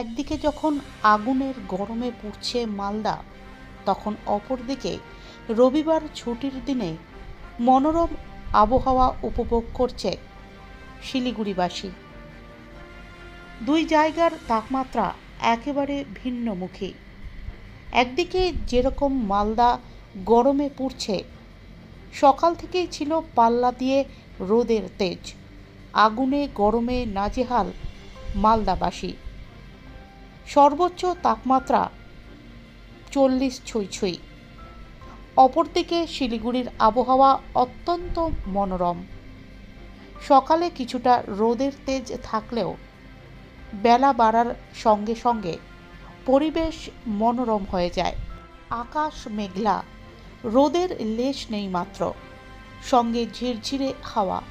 একদিকে যখন আগুনের গরমে পুড়ছে মালদা, তখন অপরদিকে রবিবার ছুটির দিনে মনোরম আবহাওয়া উপভোগ করছে শিলিগুড়িবাসী। দুই জায়গার তাপমাত্রা একেবারে ভিন্নমুখী। একদিকে যেরকম মালদা গরমে পুড়ছে, সকাল থেকেই ছিল পাল্লা দিয়ে রোদের তেজ। আগুনে গরমে নাজেহাল মালদাবাসী। সর্বোচ্চ তাপমাত্রা চল্লিশ ছুঁই ছুঁই। অপরদিকে শিলিগুড়ির আবহাওয়া অত্যন্ত মনোরম। সকালে কিছুটা রোদের তেজ থাকলেও বেলা বাড়ার সঙ্গে সঙ্গে পরিবেশ মনোরম হয়ে যায়। আকাশ মেঘলা, রোদের লেশ নেই মাত্র, সঙ্গে ঝিরঝিরে হাওয়া।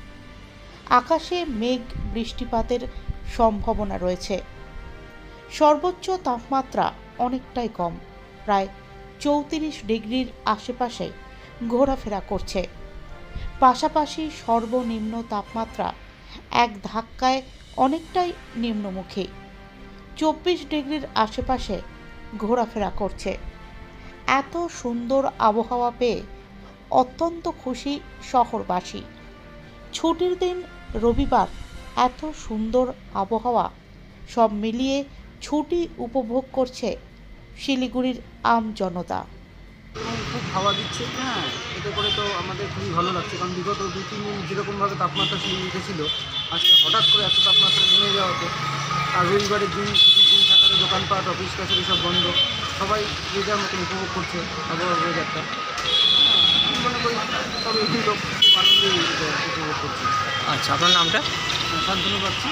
আকাশে মেঘ বৃষ্টিপাতের সম্ভাবনা রয়েছে। সর্বোচ্চ তাপমাত্রা অনেকটাই কম। প্রায় চৌত্রিশ ডিগ্রির আশেপাশে ঘোরাফেরা করছে। পাশাপাশি সর্বনিম্ন তাপমাত্রা এক ধাক্কায় অনেকটাই নিম্নমুখী। চব্বিশ ডিগ্রির আশেপাশে ঘোরাফেরা করছে। এত সুন্দর আবহাওয়া পেয়ে অত্যন্ত খুশি শহরবাসী। ছুটির দিন রবিবার এত সুন্দর আবহাওয়া সব মিলিয়ে ছুটি উপভোগ করছে শিলিগুড়ির আম জনতা। এবং খুব হাওয়া দিচ্ছে হ্যাঁ এতে করে তো আমাদের খুবই ভালো লাগছে কারণ বিগত দু তিন দিন যেরকমভাবে তাপমাত্রা শিলিগুড়িতে ছিল আজকে হঠাৎ করে এত তাপমাত্রা নেমে যাওয়াতে আর রবিবারের দিন ছুটির দিন থাকাতে দোকানপাট অফিস কাছারি সব বন্ধ সবাই যে যার মতন উপভোগ করছে আবহাওয়া ওয়েদারটা হ্যাঁ, মনে করি সব লোক খুব উপভোগ করছে। আচ্ছা আপনার নামটা? শান্তনু পাচ্ছি।